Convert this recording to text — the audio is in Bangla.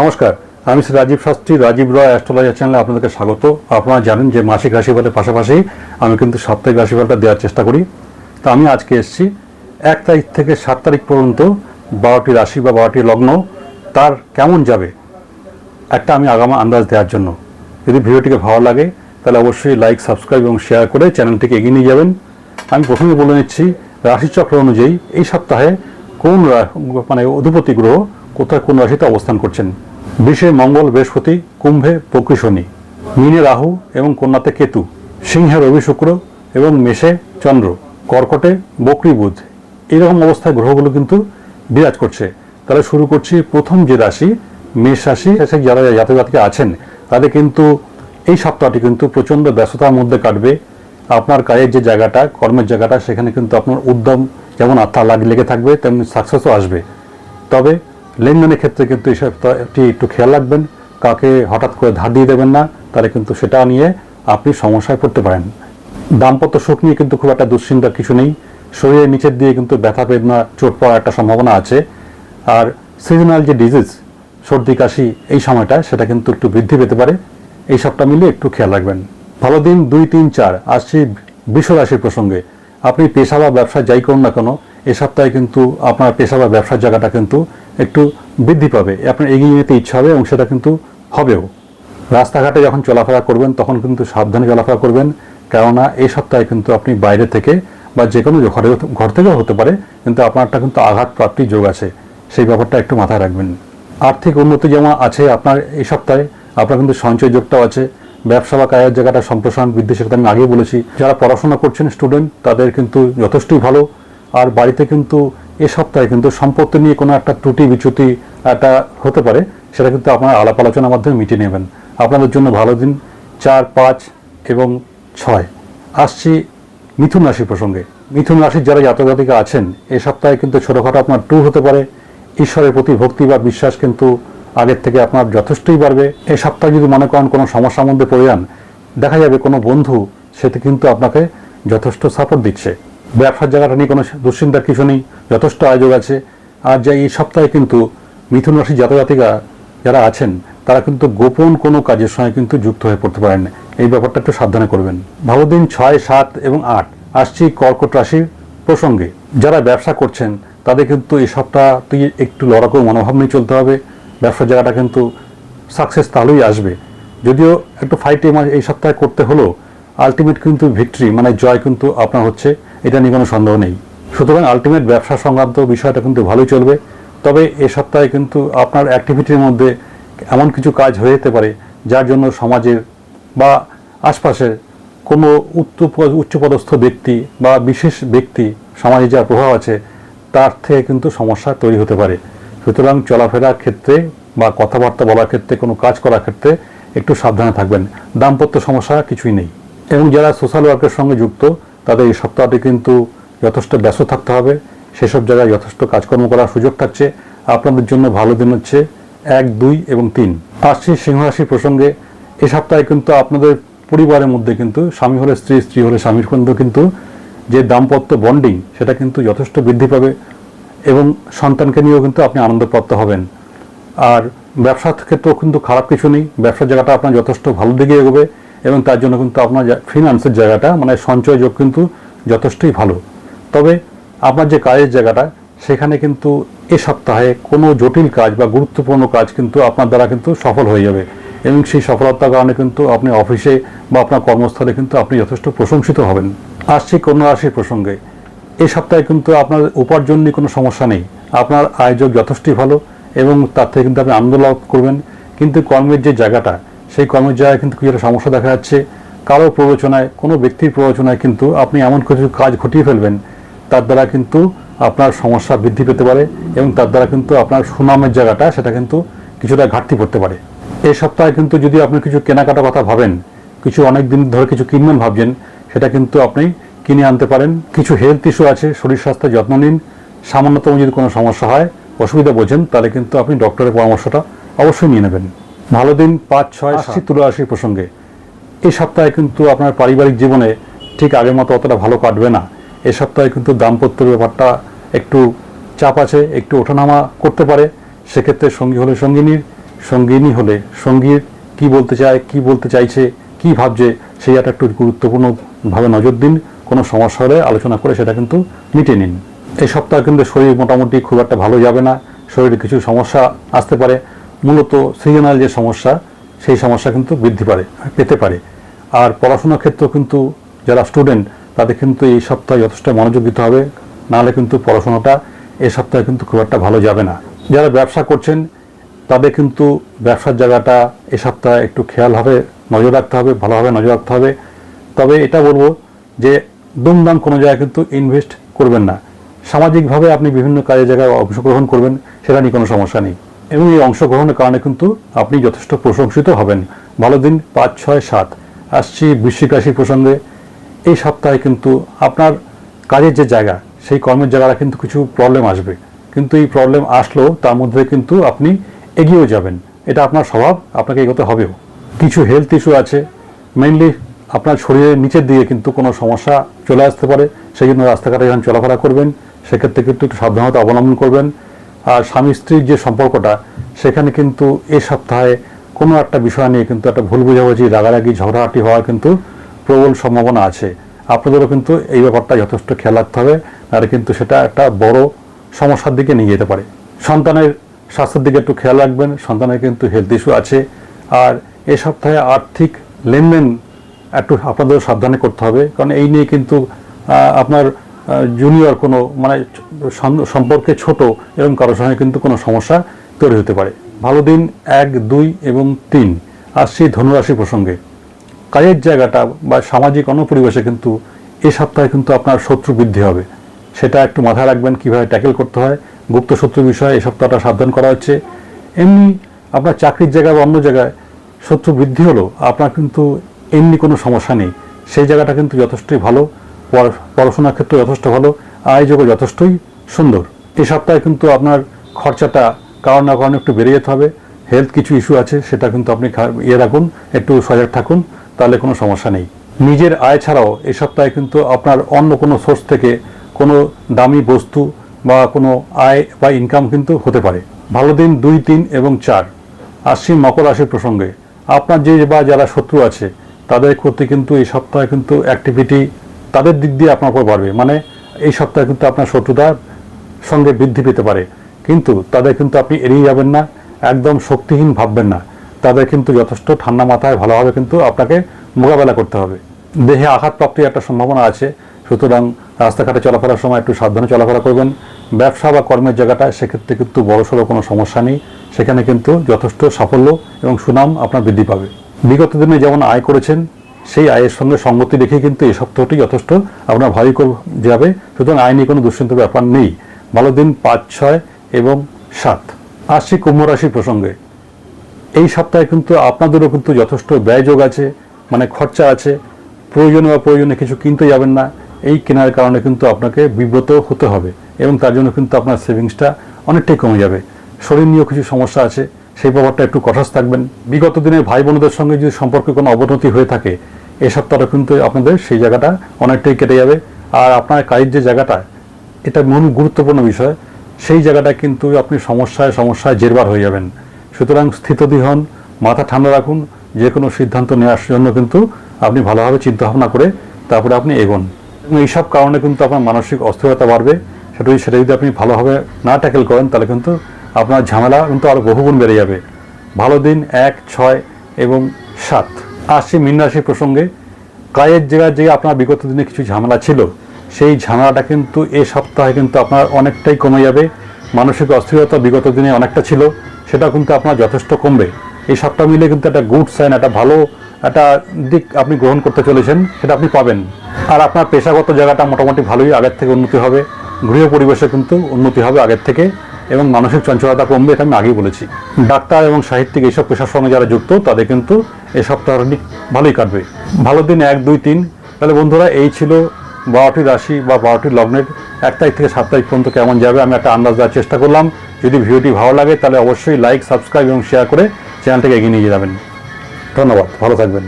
নমস্কার, আমি শ্রী রাজীব শাস্ত্রী, রাজীব রয় অ্যাস্ট্রোলজার চ্যানেলে আপনাদেরকে স্বাগত। আপনারা জানেন যে মাসিক রাশিফলের পাশাপাশি আমি কিন্তু সাপ্তাহিক রাশিফলটা দেওয়ার চেষ্টা করি। তো আমি আজকে এসেছি এক তারিখ থেকে সাত তারিখ পর্যন্ত বারোটি রাশি বা বারোটি লগ্ন, তার কেমন যাবে? একটা আমি আগামী আন্দাজ দেওয়ার জন্য। যদি ভিডিওটিকে ভালো লাগে, তাহলে অবশ্যই লাইক, সাবস্ক্রাইব এবং শেয়ার করে চ্যানেলটিকে এগিয়ে নিয়ে যাবেন। আমি প্রথমে বলে নিচ্ছি, রাশিচক্র অনুযায়ী এই সপ্তাহে কোন মানে অধিপতি গ্রহ কোথায় কোন রাশিতে অবস্থান করছেন? বিশে মঙ্গল, বৃহস্পতি, কুম্ভে, বক্রী শনি, মীনে রাহু এবং কন্যাতে কেতু, সিংহে রবি শুক্র এবং মেষে চন্দ্র, কর্কটে বক্রী বুধ। এইরকম অবস্থায় গ্রহগুলো কিন্তু বিরাজ করছে। তাহলে শুরু করছি প্রথম যে রাশি, মেষ রাশি যারা জাতক জাতিকা আছেন, তাদের কিন্তু এই সপ্তাহটি কিন্তু প্রচণ্ড ব্যস্ততার মধ্যে কাটবে। আপনার কাজের যে জায়গাটা, কর্মের জায়গাটা, সেখানে কিন্তু আপনার উদ্যম যেমন আত্মা লাগ- লেগে থাকবে, তেমনি সাকসেসও আসবে। তবে লেনদেনের ক্ষেত্রে কিন্তু এই সপ্তাহটি একটু খেয়াল রাখবেন। কাকে হঠাৎ করে ধার দিয়ে দেবেন না তাহলে কিন্তু সেটা নিয়ে আপনি সমস্যায় পড়তে পারেন। দাম্পত্য সুখ নিয়ে কিন্তু খুব একটা দুশ্চিন্তার কিছু নেই। শরীরের নিচের দিয়ে কিন্তু ব্যথা, বেদনা, চোট পড়ার একটা সম্ভাবনা আছে। আর সিজনাল যে ডিজিজ সর্দি, কাশি, এই সময়টা সেটা কিন্তু একটু বৃদ্ধি পেতে পারে। এই সবটা মিলিয়ে একটু খেয়াল রাখবেন। ভালো দিন দুই, তিন, চার। আসছি বিশ্ব রাশির প্রসঙ্গে। আপনি পেশা বা ব্যবসা যাই করুন না কেন এ সপ্তাহে কিন্তু আপনার পেশা বা ব্যবসার জায়গাটা কিন্তু একটু বৃদ্ধি পাবে। আপনার এগিয়ে যেতে ইচ্ছা হবে এবং সেটা কিন্তু হবেও। রাস্তাঘাটে যখন চলাফেরা করবেন, তখন কিন্তু সাবধানে চলাফেরা করবেন। কেননা এই সপ্তাহে কিন্তু আপনি বাইরে থেকে বা যে কোনো ঘরে ঘর থেকেও হতে পারে, কিন্তু আপনারটা কিন্তু আঘাত প্রাপ্তির যোগ আছে। সেই ব্যাপারটা একটু মাথায় রাখবেন। আর্থিক উন্নতি যেমন আছে আপনার এই সপ্তাহে, আপনার কিন্তু সঞ্চয় যোগটাও আছে। ব্যবসা বা কাজের জায়গাটা সম্প্রসারণ বৃদ্ধি, সেটা আমি আগেই বলেছি। যারা পড়াশোনা করছেন, স্টুডেন্ট, তাদের কিন্তু যথেষ্টই ভালো। আর বাড়িতে কিন্তু এ সপ্তাহে কিন্তু সম্পত্তি নিয়ে কোনো একটা ত্রুটি বিচ্যুতি একটা হতে পারে, সেটা কিন্তু আপনারা আলাপ আলোচনার মাধ্যমে মিটিয়ে নেবেন। আপনাদের জন্য ভালো দিন। চার, পাঁচ এবং ছয়। আসছি মিথুন রাশি প্রসঙ্গে। মিথুন রাশির যারা জাতক জাতিকা আছেন, এ সপ্তাহে কিন্তু ছোটোখাটো আপনার ট্যুর হতে পারে। ঈশ্বরের প্রতি ভক্তি বা বিশ্বাস কিন্তু আগের থেকে আপনার যথেষ্টই বাড়বে। এ সপ্তাহে যদি মনে করেন কোনো সমস্যার মধ্যে পড়ে যান, দেখা যাবে কোনো বন্ধু সেটি কিন্তু আপনাকে যথেষ্ট সাপোর্ট দিচ্ছে। ব্যবসার জায়গাটা নিয়ে কোনো দুশ্চিন্তার কিছু নেই, যথেষ্ট আয়োজক আছে। আর যা এই সপ্তাহে কিন্তু মিথুন রাশির জাতক জাতিকা যারা আছেন, তারা কিন্তু গোপন কোনো কাজের সঙ্গে কিন্তু যুক্ত হয়ে পড়তে পারেন এই ব্যাপারটা একটু সাবধানে করবেন। ভালো দিন ছয়, সাত এবং আট, আসছি কর্কট রাশির প্রসঙ্গে। যারা ব্যবসা করছেন, তাদের কিন্তু এই সপ্তাহটি একটু লড়াকু মনোভাব নিয়ে চলতে হবে। ব্যবসার জায়গাটা কিন্তু সাকসেস তাহলেই আসবে। যদিও একটু ফাইটে এই সপ্তাহে করতে হলো আলটিমেট কিন্তু ভিক্টরি মানে জয় কিন্তু আপনার হচ্ছে। এটা নিয়ে কোনো সন্দেহ নেই। সুতরাং আলটিমেট ব্যবসা সংক্রান্ত বিষয়টা কিন্তু ভালোই চলবে। তবে এ সপ্তাহে কিন্তু আপনার অ্যাক্টিভিটির মধ্যে এমন কিছু কাজ হয়ে যেতে পারে, যার জন্য সমাজের বা আশপাশের কোনো উচ্চ উচ্চপদস্থ ব্যক্তি বা বিশেষ ব্যক্তি, সমাজে যার প্রভাব আছে, তার থেকে কিন্তু সমস্যা তৈরি হতে পারে। সুতরাং চলাফেরার ক্ষেত্রে বা কথাবার্তা বলার ক্ষেত্রে, কোনো কাজ করার ক্ষেত্রে একটু সাবধানে থাকবেন। দাম্পত্য সমস্যা কিছুই নেই। এবং যারা সোশ্যাল ওয়ার্কের সঙ্গে যুক্ত তাদের এই সপ্তাহটি কিন্তু যথেষ্ট ব্যস্ত থাকতে হবে। সেসব জায়গায় যথেষ্ট কাজকর্ম করার সুযোগ থাকছে। আপনাদের জন্য ভালো দিন হচ্ছে। এক, দুই এবং তিন। আসছি সিংহরাশি প্রসঙ্গে এ সপ্তাহে কিন্তু আপনাদের পরিবারের মধ্যে কিন্তু স্বামী হলে স্ত্রী স্ত্রী হলে স্বামীর মধ্যে কিন্তু যে দাম্পত্য বন্ডিং, সেটা কিন্তু যথেষ্ট বৃদ্ধি পাবে এবং সন্তানকে নিয়েও কিন্তু আপনি আনন্দপ্রাপ্ত হবেন। আর ব্যবসার ক্ষেত্রেও কিন্তু খারাপ কিছু নেই। ব্যবসার জায়গাটা আপনার যথেষ্ট ভালো দিকে এগোবে। এবং তার জন্য কিন্তু আপনার ফিনান্সের জায়গাটা মানে সঞ্চয় যোগ কিন্তু যথেষ্টই ভালো। তবে আপনার যে কাজের জায়গাটা, সেখানে কিন্তু এ সপ্তাহে কোনো জটিল কাজ বা গুরুত্বপূর্ণ কাজ কিন্তু আপনার দ্বারা কিন্তু সফল হয়ে যাবে। এবং সেই সফলতার কারণে কিন্তু আপনি অফিসে বা আপনার কর্মস্থলে কিন্তু আপনি যথেষ্ট প্রশংসিত হবেন। আসছি কন্যা রাশির প্রসঙ্গে। এই সপ্তাহে কিন্তু আপনার উপার্জন নিয়ে কোনো সমস্যা নেই। আপনার আয়োজক যথেষ্টই ভালো এবং তার থেকে কিন্তু আপনি আনন্দ লাভ করবেন। কিন্তু কর্মের যে জায়গাটা সেই কর্মের জায়গায় কিন্তু কিছু একটা সমস্যা দেখা যাচ্ছে। কারও প্ররোচনায়, কোনো ব্যক্তির প্ররোচনায় কিন্তু আপনি এমন কিছু কাজ ঘটিয়ে ফেলবেন, তার দ্বারা কিন্তু আপনার সমস্যা বৃদ্ধি পেতে পারে এবং তার দ্বারা কিন্তু আপনার সুনামের জায়গাটা সেটা কিন্তু কিছুটা ঘাটতি পড়তে পারে। এই সপ্তাহে কিন্তু যদি আপনি কিছু কেনাকাটা কথা ভাবেন, কিছু অনেক দিন ধরে কিছু কিনবেন ভাবছেন, সেটা কিন্তু আপনি কিনে আনতে পারেন। কিছু হেলথ ইস্যু আছে, শরীর স্বাস্থ্যের যত্ন নিন। সামান্যতম যদি কোনো সমস্যা হয়, অসুবিধা বোঝেন, তাহলে কিন্তু আপনি ডক্টরের পরামর্শটা অবশ্যই নিয়ে নেবেন। ভালো দিন পাঁচ ছয় আশি তুলা আশির প্রসঙ্গে। এই সপ্তাহে কিন্তু আপনার পারিবারিক জীবনে ঠিক আগের মতো অতটা ভালো কাটবে না। এ সপ্তাহে কিন্তু দাম্পত্যের ব্যাপারটা একটু চাপ আছে একটু ওঠানামা করতে পারে। সেক্ষেত্রে সঙ্গী হলে সঙ্গিনীর সঙ্গিনী হলে সঙ্গীর। কি বলতে চায় কি বলতে চাইছে কি ভাবছে সেই একটা একটু গুরুত্বপূর্ণভাবে নজর দিন। কোনো সমস্যা হলে আলোচনা করে সেটা কিন্তু মিটিয়ে নিন। এই সপ্তাহে কিন্তু শরীর মোটামুটি খুব একটা ভালো যাবে না। শরীরে কিছু সমস্যা আসতে পারে। মূলত সিজনাল যে সমস্যা, সেই সমস্যা কিন্তু বৃদ্ধি পারে, পেতে পারে। আর পড়াশোনার ক্ষেত্রেও কিন্তু যারা স্টুডেন্ট তাদের কিন্তু এই সপ্তাহে যথেষ্ট মনোযোগ দিতে হবে। নাহলে কিন্তু পড়াশোনাটা এই সপ্তাহে কিন্তু খুব একটা ভালো যাবে না। যারা ব্যবসা করছেন, তাদের কিন্তু ব্যবসার জায়গাটা এ সপ্তাহে একটু খেয়াল হবে, নজর রাখতে হবে, ভালোভাবে নজর রাখতে হবে। তবে এটা বলব যে দুমদাম কোনো জায়গায় কিন্তু ইনভেস্ট করবেন না। সামাজিকভাবে আপনি বিভিন্ন কাজের জায়গায় অংশগ্রহণ করবেন, সেটা নিয়ে কোনো সমস্যা নেই। এবং এই অংশগ্রহণের কারণে কিন্তু আপনি যথেষ্ট প্রশংসিত হবেন। ভালো দিন, পাঁচ, ছয়, সাত। আসছি বৃশ্চিক রাশি প্রসঙ্গে। এই সপ্তাহে কিন্তু আপনার কাজের যে জায়গা, সেই কর্মের জায়গাটা কিন্তু কিছু প্রবলেম আসবে। কিন্তু এই প্রবলেম আসলেও তার মধ্যে কিন্তু আপনি এগিয়েও যাবেন। এটা আপনার স্বভাব, আপনাকে এগোতে হবেও। কিছু হেলথ ইস্যু আছে। মেইনলি আপনার শরীরের নিচের দিকে কিন্তু কোনো সমস্যা চলে আসতে পারে। সেই জন্য রাস্তাঘাটে যখন চলাফেরা করবেন, সেক্ষেত্রে কিন্তু একটু সাবধানতা অবলম্বন করবেন। আর স্বামী স্ত্রীর যে সম্পর্কটা, সেখানে কিন্তু এই সপ্তাহে কোনো একটা বিষয় নিয়ে কিন্তু একটা ভুল বোঝাবুঝি, রাগারাগি ঝগড়াহাটি হওয়ার কিন্তু প্রবল সম্ভাবনা আছে। আপনাদেরও কিন্তু এই ব্যাপারটা যথেষ্ট খেয়াল রাখতে হবে আর কিন্তু সেটা একটা বড় সমস্যার দিকে নিয়ে যেতে পারে। সন্তানের স্বাস্থ্যের দিকে একটু খেয়াল রাখবেন, সন্তানের কিন্তু হেলথ ইস্যু আছে। আর এ সপ্তাহে আর্থিক লেনদেন একটু আপনাদের সাবধানে করতে হবে, কারণ এই নিয়ে কিন্তু আপনার জুনিয়র কোনো মানে সম্পর্কে ছোট এবং কারোর সঙ্গে কিন্তু কোনো সমস্যা তৈরি হতে পারে। ভালো দিন এক, দুই এবং তিন। আসছি ধনুরাশি প্রসঙ্গে। কাজের জায়গাটা বা সামাজিক অনুপরিবেশে কিন্তু এই সপ্তাহে কিন্তু আপনার শত্রু বৃদ্ধি হবে। সেটা একটু মাথায় রাখবেন, কীভাবে ট্যাকেল করতে হয়, গুপ্ত শত্রু বিষয়ে এই সপ্তাহটা সাবধান করা হচ্ছে। এমনি আপনার চাকরির জায়গায় বা অন্য জায়গায় শত্রু বৃদ্ধি হলো, আপনার কিন্তু এমনি কোনো সমস্যা নেই। সেই জায়গাটা কিন্তু যথেষ্টই ভালো। পড়াশোনার ক্ষেত্রে যথেষ্ট ভালো আয়োজকও যথেষ্টই সুন্দর। এই সপ্তাহে কিন্তু আপনার খরচাটা কারণ না কারণে একটু বেড়ে যেতে হবে। হেলথ কিছু ইস্যু আছে, সেটা কিন্তু আপনি ইয়ে রাখুন, একটু সজাগ থাকুন, তাহলে কোনো সমস্যা নেই। নিজের আয় ছাড়াও এই সপ্তাহে কিন্তু আপনার অন্য কোনো সোর্স থেকে কোনো দামি বস্তু বা কোনো আয় বা ইনকাম কিন্তু হতে পারে। ভালো দিন দুই, তিন এবং চার। আসছি মকর রাশির প্রসঙ্গে। আপনার যে বা যারা শত্রু আছে, তাদের প্রতি কিন্তু এই সপ্তাহে কিন্তু অ্যাক্টিভিটি তাদের দিক দিয়ে আপনার উপর বাড়বে মানে এই সপ্তাহে কিন্তু আপনার শত্রুতার সঙ্গে বৃদ্ধি পেতে পারে। কিন্তু তাদের কিন্তু আপনি এড়িয়ে যাবেন না, একদম শক্তিহীন ভাববেন না। তাদের কিন্তু যথেষ্ট ঠান্ডা মাথায় ভালোভাবে কিন্তু আপনাকে মোকাবেলা করতে হবে। দেহে আঘাতপ্রাপ্তির একটা সম্ভাবনা আছে। সুতরাং রাস্তাঘাটে চলাফেরার সময় একটু সাবধানে চলাফেরা করবেন। ব্যবসা বা কর্মের জায়গাটা সেক্ষেত্রে কিন্তু বড়সড় কোনো সমস্যা নেই। সেখানে কিন্তু যথেষ্ট সাফল্য এবং সুনাম আপনার বৃদ্ধি পাবে। বিগত দিনে যেমন আয় করেছেন সেই আয়ের সঙ্গে সঙ্গতি রেখে কিন্তু এই সপ্তাহটি যথেষ্ট আপনার ভারী যাবে। সুতরাং আয় নিয়ে কোনো দুশ্চিন্তার ব্যাপার নেই। ভালো দিন পাঁচ, ছয় এবং সাত। আসছি কুম্ভ রাশির প্রসঙ্গে। এই সপ্তাহে কিন্তু আপনাদেরও কিন্তু যথেষ্ট ব্যয়যোগ আছে মানে খরচা আছে। প্রয়োজনে বা প্রয়োজনে কিছু কিনতে যাবেন না। এই কেনার কারণে কিন্তু আপনাকে বিব্রত হতে হবে এবং তার জন্য কিন্তু আপনার সেভিংসটা অনেকটাই কমে যাবে। শরীর নিয়েও কিছু সমস্যা আছে, সেই ব্যাপারটা একটু কঠাস থাকবেন। বিগত দিনে ভাই বোনদের সঙ্গে যদি সম্পর্কে কোনো অবনতি হয়ে থাকে এই সপ্তাহটা কিন্তু আপনাদের সেই জায়গাটা অনেকটাই কেটে যাবে। আর আপনার কাজের যে জায়গাটা, এটা মূল গুরুত্বপূর্ণ বিষয়, সেই জায়গাটা কিন্তু আপনি সমস্যায় সমস্যায় জেরবার হয়ে যাবেন। সুতরাং স্থিতধী হন, মাথা ঠান্ডা রাখুন যে কোনো সিদ্ধান্ত নেওয়ার জন্য কিন্তু আপনি ভালোভাবে চিন্তা ভাবনা করে তারপরে আপনি এগোন। এবং এইসব কারণে কিন্তু আপনার মানসিক অস্থিরতা বাড়বে। সেটা সেটা যদি আপনি ভালোভাবে না ট্যাকেল করেন, তাহলে কিন্তু আপনার ঝামেলা কিন্তু আরও বহুগুণ বেড়ে যাবে। ভালো দিন এক, ছয় এবং সাত। আসছি মীন রাশি প্রসঙ্গে। কাজের জায়গায় যে আপনার বিগত দিনে কিছু ঝামেলা ছিল, সেই ঝামেলাটা কিন্তু এ সপ্তাহে কিন্তু আপনার অনেকটাই কমে যাবে। মানসিক অস্থিরতা বিগত দিনে অনেকটা ছিল, সেটা কিন্তু আপনার যথেষ্ট কমবে। এই সপ্তাহ মিলে কিন্তু একটা গুড সাইন একটা ভালো, একটা দিক আপনি গ্রহণ করতে চলেছেন, সেটা আপনি পাবেন। আর আপনার পেশাগত জায়গাটা মোটামুটি ভালোই আগের থেকে উন্নতি হবে। গৃহ পরিবেশে কিন্তু উন্নতি হবে আগের থেকে। এবং মানসিক চঞ্চলতা কমবে, এটা আমি আগেই বলেছি। ডাক্তার এবং সাহিত্যিক এইসব পেশার সঙ্গে যারা যুক্ত, তাদের কিন্তু এই সপ্তাহটি ভালোই কাটবে। ভালো দিন এক, দুই, তিন। তাহলে বন্ধুরা, এই ছিল বারোটি রাশি বা বারোটি লগ্নের এক তারিখ থেকে সাত তারিখ পর্যন্ত কেমন যাবে, আমি একটা আন্দাজ দেওয়ার চেষ্টা করলাম। যদি ভিডিওটি ভালো লাগে, তাহলে অবশ্যই লাইক সাবস্ক্রাইব এবং শেয়ার করে চ্যানেলটাকে এগিয়ে নিয়ে যাবেন। ধন্যবাদ, ভালো থাকবেন।